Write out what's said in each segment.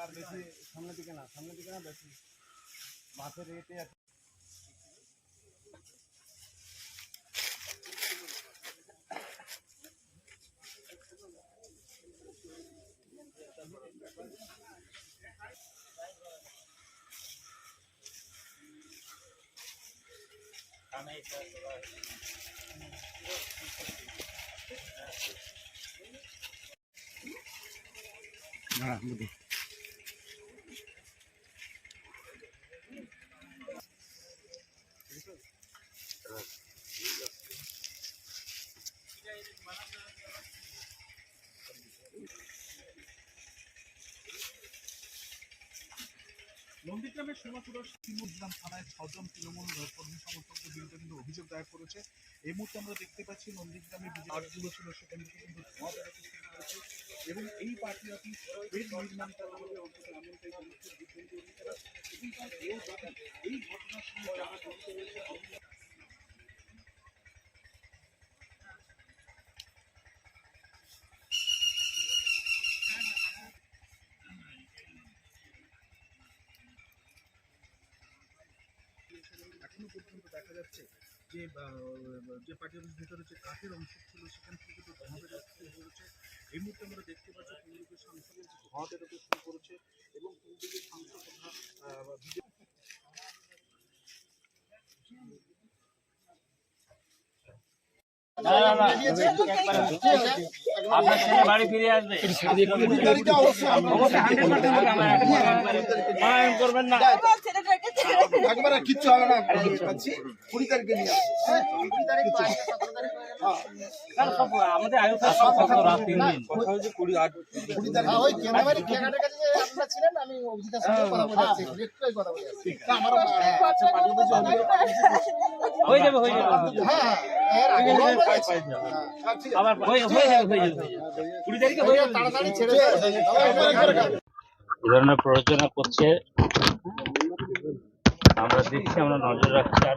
আর বেশি সামনের দিকে না সামনের দিকে না বেশি। মাছের এতে আছে। Ah, mudou. নন্দীগ্রামের সোনাপুরের সিমুদ্রাম থানায় ছজন তৃণমূল কর্মী সমর্থকদের বিরুদ্ধে কিন্তু অভিযোগ দায়ের করেছে। এই মুহূর্তে আমরা দেখতে পাচ্ছি নন্দীগ্রামে আটগুলো ছিল, সেখান কিন্তু ধোঁয়া বেরোতে শুরু করেছে এবং এই পার্টি অফিস এর নির্মাণ করা হবে এই ঘটনার সঙ্গে যারা জড়িত রয়েছে এখনও পর্যন্ত দেখা যাচ্ছে যে যে পার্টি অফিস ভিতরে যে কাঠের অংশ ছিল সেখান থেকে বেরোতে শুরু করেছে এই মুহূর্তে আমরা দেখতে পাচ্ছি তৃণমূলের সাংসদের যে ধোঁয়া বেরোতে শুরু করেছে এবং তৃণমূলের সাংসদ আপনার ছেলে বাড়ি ফিরে আসবে। মারামারি করবেন না। একবারে কিচ্ছু হবে না পাচ্ছি কুড়ি তারিখে নিয়ে আসব। হ্যাঁ? হয়ে। গেল। কারণ সব আমাদের আয়ু সব কত রাত তিন দিন। কুড়ি তারিখ ওই কেনাবাড়ি কেনাটার কাছে আপনারা ছিলেন আমি অভিজিতের সঙ্গে কথা বলে যাচ্ছি একটুই কথা বলে যাচ্ছি তা হ্যাঁ, আচ্ছা হয়ে যাবে হয়ে যাবে। হ্যাঁ হ্যাঁ। হ্যাঁ। আবার হয়ে হয়ে যাবে হয়ে যাবে। কুড়ি তারিখে হয়ে যাবে। তাড়াতাড়ি ছেড়ে ধরনের প্ররোচনা করছে আমরা দেখছি আমরা নজর রাখছি আর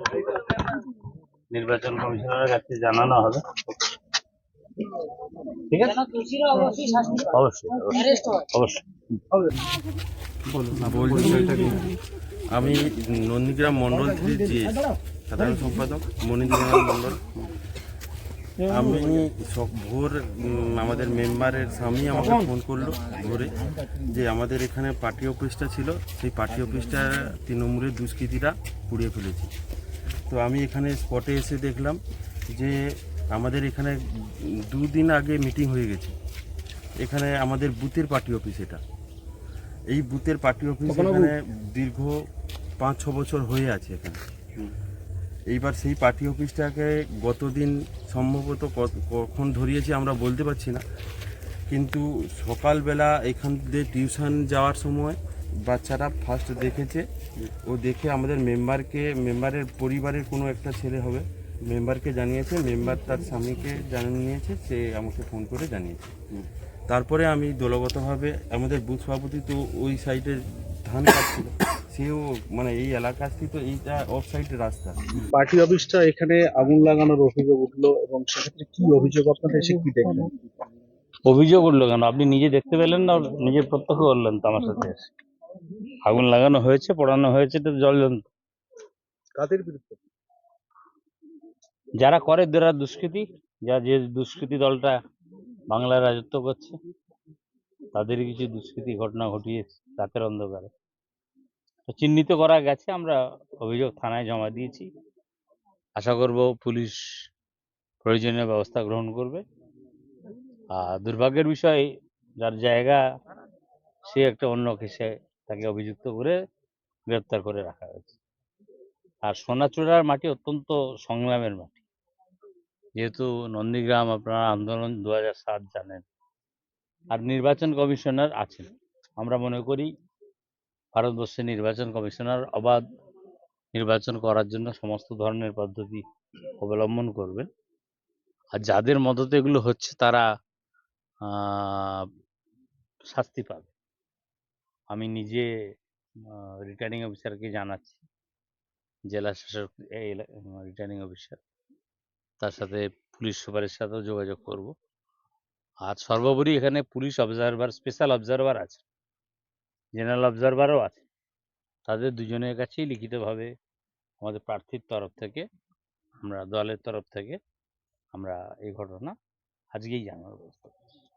নির্বাচন কমিশনারের কাছে জানানো হবে। ঠিক আছে? অবশ্যই অবশ্যই। অবশ্যই। আমি নন্দীগ্রাম মন্ডল থেকে যে সাধারণ সম্পাদক মনীন্দ্রনাথ মন্ডল আমি সক- ভোর আমাদের মেম্বারের স্বামী আমাকে ফোন করল ভোরে যে আমাদের এখানে পার্টি অফিসটা ছিল সেই পার্টি অফিসটা তৃণমূলের দুষ্কৃতীরা পুড়িয়ে ফেলেছে। তো আমি এখানে স্পটে এসে দেখলাম যে আমাদের এখানে দুদিন আগে মিটিং হয়ে গেছে। এখানে আমাদের বুথের পার্টি অফিস এটা। এই বুথের পার্টি অফিস এখানে দীর্ঘ পাঁচ ছ বছর হয়ে আছে এখানে। এইবার সেই পার্টি অফিসটাকে গতদিন সম্ভবত কখন ধরিয়েছে আমরা বলতে পারছি না। কিন্তু সকালবেলা এখান দিয়ে টিউশন যাওয়ার সময় বাচ্চারা ফার্স্ট দেখেছে। ও দেখে আমাদের মেম্বারকে মেম্বারের পরিবারের কোনো একটা ছেলে হবে মেম্বারকে জানিয়েছে মেম্বার তার স্বামীকে জানিয়েছে সে আমাকে ফোন করে জানিয়েছে। তারপরে আমি দলগতভাবে আমাদের বুথ সভাপতি তো ওই সাইডে ধান কাটছিল। সেও মানে এই এলাকা স্থিত এইটা অফ সাইডের রাস্তা। পার্টি অফিসটা এখানে আগুন লাগানোর অভিযোগ উঠল এবং সেক্ষেত্রে কি অভিযোগ আপনারা এসে কি দেখলেন? অভিযোগ উঠল কেন? আপনি নিজে দেখতে পেলেন না? নিজে প্রত্যক্ষ করলেন তো আমার সাথে? এসে? আগুন লাগানো হয়েছে পড়ানো হয়েছে তো জল জন্ত কাদের বিরুদ্ধে? যারা করে যারা দুষ্কৃতি। যা যে দুষ্কৃতি দলটা বাংলায় রাজত্ব করছে তাদের কিছু দুষ্কৃতি ঘটনা ঘটিয়েছে রাতের অন্ধকারে। চিহ্নিত করা গেছে, আমরা অভিযোগ থানায় জমা দিয়েছি। আশা করব পুলিশ প্রয়োজনীয় ব্যবস্থা গ্রহণ করবে। আর দুর্ভাগ্যের বিষয়, যার জায়গা, সে একটা অন্য কেসে তাকে অভিযুক্ত করে গ্রেপ্তার করে রাখা হয়েছে। আর সোনাচূড়ার মাটি অত্যন্ত সংগ্রামের মাটি। যেহেতু নন্দীগ্রাম আপনারা আন্দোলন দু জানেন, আর নির্বাচন কমিশনার আছেন। আমরা মনে করি ভারতবর্ষের নির্বাচন কমিশনার অবাধ নির্বাচন করার জন্য সমস্ত ধরনের পদ্ধতি অবলম্বন করবেন। আর যাদের মদতে এগুলো হচ্ছে তারা শাস্তি পাবে। আমি নিজে রিটার্নিং অফিসারকে জানাচ্ছি, জেলা শাসক রিটার্নিং অফিসার তার সাথে পুলিশ সুপারের সাথেও যোগাযোগ করব। আর সর্বোপরি এখানে পুলিশ অবজারভার স্পেশাল অবজারভার আছে। জেনারেল অবজারভারও আছে। তাদের দুজনের কাছেই লিখিতভাবে আমাদের প্রার্থীর তরফ থেকে আমরা দলের তরফ থেকে আমরা এই ঘটনা আজকেই জানার ব্যবস্থা।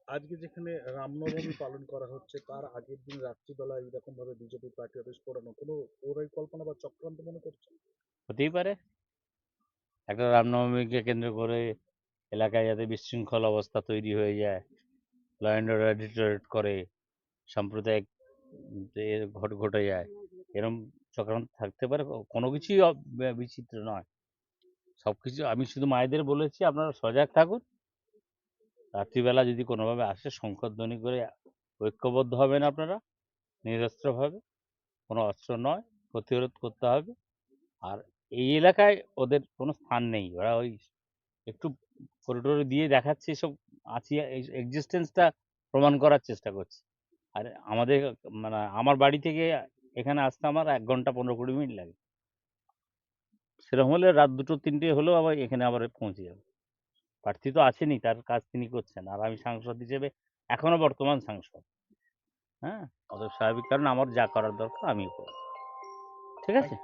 আজকে যেখানে রামনবমী পালন করা হচ্ছে তার আগের দিন রাত্রিবেলা এইরকম ভাবে বিজেপি পার্টি অফিস পড়ানো কোনো পরিকল্পনা বা চক্রান্ত মনে করছে? হতেই পারে। একটা রামনবমীকে কেন্দ্র করে এলাকায় যাতে বিশৃঙ্খল অবস্থা তৈরি হয়ে যায় ল অ্যান্ড অর্ডার ডিটোরেট করে সাম্প্রদায়িক ঘট ঘটে যায়। এরম চক্রান্ত থাকতে পারে। কোনো কিছুই বিচিত্র নয়। সব কিছু আমি শুধু মায়েদের বলেছি, আপনারা সজাগ থাকুন। রাত্রিবেলা যদি কোনোভাবে আসে শঙ্করধ্বনি করে ঐক্যবদ্ধ হবেন আপনারা, নিরস্ত্রভাবে। কোনো অস্ত্র নয়, প্রতিরোধ করতে হবে। আর এই এলাকায় ওদের কোনো স্থান নেই। ওরা ওই একটু করিডোরে দিয়ে দেখাচ্ছে এসব আছি এক্সিস্টেন্সটা প্রমাণ করার চেষ্টা করছে। আর আমাদের মানে আমার বাড়ি থেকে এখানে আসতে আমার এক ঘণ্টা পনেরো কুড়ি মিনিট লাগে। সেরকম হলে রাত দুটো তিনটে হলেও আবার এখানে আবার পৌঁছে যাবে। প্রার্থী তো আসেনি তার কাজ তিনি করছেন। আর আমি সাংসদ হিসেবে এখনও বর্তমান সাংসদ। হ্যাঁ? অত স্বাভাবিক কারণ আমার যা করার দরকার আমিও করব। ঠিক আছে?